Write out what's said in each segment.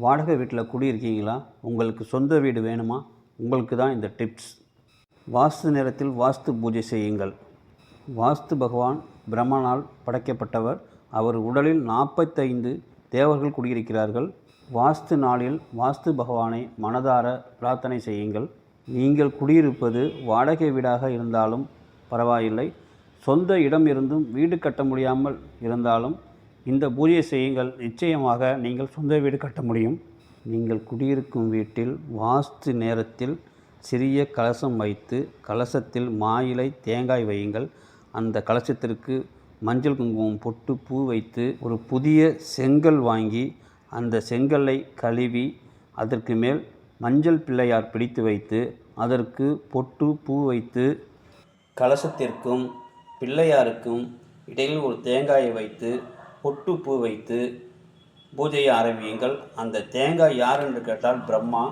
வாடகை வீட்டில் குடியிருக்கீங்களா? உங்களுக்கு சொந்த வீடு வேணுமா? உங்களுக்கு தான் இந்த டிப்ஸ். வாஸ்து நேரத்தில் வாஸ்து பூஜை செய்யுங்கள். வாஸ்து பகவான் பிரம்மனால் படைக்கப்பட்டவர். அவர் உடலில் நாற்பத்தைந்து தேவர்கள் குடியிருக்கிறார்கள். வாஸ்து நாளில் வாஸ்து பகவானை மனதார பிரார்த்தனை செய்யுங்கள். நீங்கள் குடியிருப்பது வாடகை வீடாக இருந்தாலும் பரவாயில்லை. சொந்த இடம் இருந்தும் வீடு கட்ட முடியாமல் இருந்தாலும் இந்த பூஜையை செய்யுங்கள். நிச்சயமாக நீங்கள் சொந்த வீடு கட்ட முடியும். நீங்கள் குடியிருக்கும் வீட்டில் வாஸ்து நேரத்தில் சிறிய கலசம் வைத்து கலசத்தில் மாயிலை தேங்காய் வையுங்கள். அந்த கலசத்திற்கு மஞ்சள் குங்குமம் பொட்டு பூ வைத்து ஒரு புதிய செங்கல் வாங்கி அந்த செங்கல்லை கழுவி அதற்கு மேல் மஞ்சள் பிள்ளையார் பிடித்து வைத்து அதற்கு பொட்டு பூ வைத்து கலசத்திற்கும் பிள்ளையாருக்கும் இடையில் ஒரு தேங்காயை வைத்து பொட்டு பூ வைத்து பூஜையை ஆரம்பியுங்கள். அந்த தேங்காய் யார் என்று கேட்டால் பிரம்மா.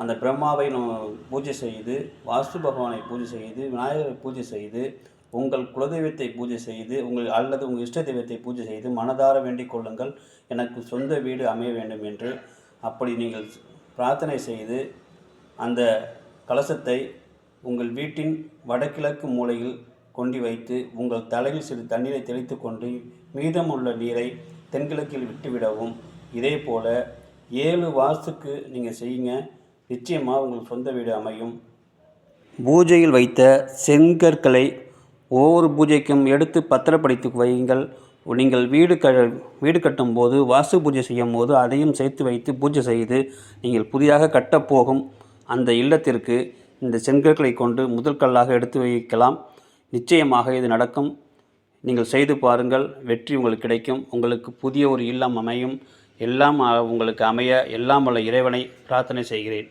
அந்த பிரம்மாவை நம்ம பூஜை செய்து வாஸ்து பகவானை பூஜை செய்து விநாயகரை பூஜை செய்து உங்கள் குலதெய்வத்தை பூஜை செய்து உங்கள் அல்லது உங்கள் இஷ்ட தெய்வத்தை பூஜை செய்து மனதார வேண்டிக் கொள்ளுங்கள். எனக்கு சொந்த வீடு அமைய வேண்டும் என்று. அப்படி நீங்கள் பிரார்த்தனை செய்து அந்த கலசத்தை உங்கள் வீட்டின் வடகிழக்கு மூலையில் கொண்டு வைத்து உங்கள் தலையில் சிறு தண்ணீரை தெளித்து கொண்டு மீதமுள்ள நீரை தென்கிழக்கில் விட்டுவிடவும். இதே போல் ஏழு வாஸ்துக்கு நீங்கள் செய்யுங்க. நிச்சயமாக உங்கள் சொந்த வீடு அமையும். பூஜையில் வைத்த செங்கற்களை ஒவ்வொரு பூஜைக்கும் எடுத்து பத்திரப்படுத்தி வையுங்கள். நீங்கள் வீடு க வீடு கட்டும்போது வாசு பூஜை செய்யும் போது அதையும் சேர்த்து வைத்து பூஜை செய்து நீங்கள் புதிதாக கட்டப்போகும் அந்த இல்லத்திற்கு இந்த செங்கற்களை கொண்டு முதல் கல்லாக எடுத்து வைக்கலாம். நிச்சயமாக இது நடக்கும். நீங்கள் செய்து பாருங்கள் வெற்றி உங்களுக்கு கிடைக்கும். உங்களுக்கு புதிய ஒரு இல்லம் அமையும். எல்லாம் உங்களுக்கு அமைய எல்லாம் உள்ள இறைவனை பிரார்த்தனை செய்கிறேன்.